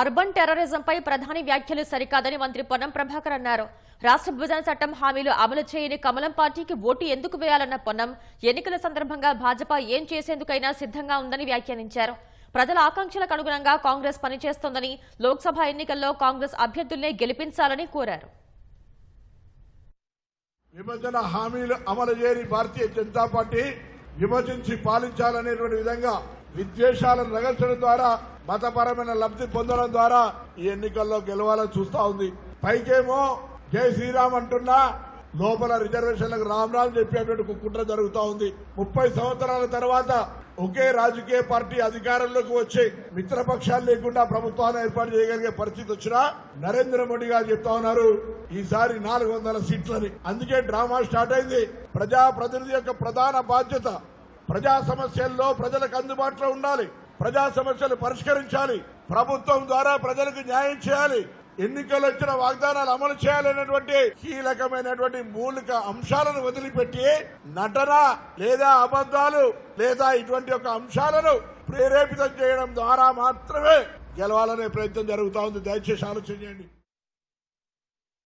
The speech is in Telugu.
అర్బన్ టెర్రరిజంపై ప్రధాని వ్యాఖ్యలు సరికాదని మంత్రి పొన్నం ప్రభాకర్ అన్నారు. రాష్ట్ర విభజన చట్టం హామీలు అమలు చేయని కమలం పార్టీకి ఓటు ఎందుకు వేయాలన్న పొన్నం ఎన్నికల సందర్భంగా భాజపా ఏం చేసేందుకైనా సిద్ధంగా ఉందని వ్యాఖ్యానించారు. ప్రజల ఆకాంక్షలకు అనుగుణంగా కాంగ్రెస్ పనిచేస్తోందని లోక్సభ ఎన్నికల్లో కాంగ్రెస్ అభ్యర్థుల్నే గెలిపించాలని కోరారు. విభజన హామీలు అమలు చేయని భారతీయ జనతా పార్టీ విభజించి పాలించాలనేటువంటి విధంగా విద్వేషాలను రగల్చడం ద్వారా మతపరమైన లబ్ధి పొందడం ద్వారా ఈ ఎన్నికల్లో గెలవాలని చూస్తా ఉంది. పైకేమో జై శ్రీరామ్ అంటున్నా లోపల రిజర్వేషన్లకు రామ్ రామ్ చెప్పేటువంటి ఒక కుట్ర ఉంది. ముప్పై సంవత్సరాల తర్వాత ఒకే రాజకీయ పార్టీ అధికారంలోకి వచ్చి మిత్రపక్షాలు లేకుండా ప్రభుత్వాన్ని ఏర్పాటు చేయగలిగే పరిస్థితి వచ్చినా నరేంద్ర మోడీ గారు చెప్తా ఉన్నారు ఈసారి నాలుగు వందల సీట్లని. అందుకే డ్రామా స్టార్ట్ అయింది. ప్రజా ప్రతినిధి యొక్క ప్రధాన బాధ్యత ప్రజా సమస్యల్లో ప్రజలకు అందుబాటులో ఉండాలి. ప్రజా సమస్యలు పరిష్కరించాలి. ప్రభుత్వం ద్వారా ప్రజలకు న్యాయం చేయాలి. ఎన్నికలు వచ్చిన వాగ్దానాలు అమలు చేయాలనేటువంటి కీలకమైనటువంటి మూలిక అంశాలను వదిలిపెట్టి నటన లేదా అబద్దాలు లేదా ఇటువంటి యొక్క అంశాలను ప్రేరేపితం చేయడం ద్వారా మాత్రమే గెలవాలనే ప్రయత్నం జరుగుతూ ఉంది. దయచేసి ఆలోచన చేయండి.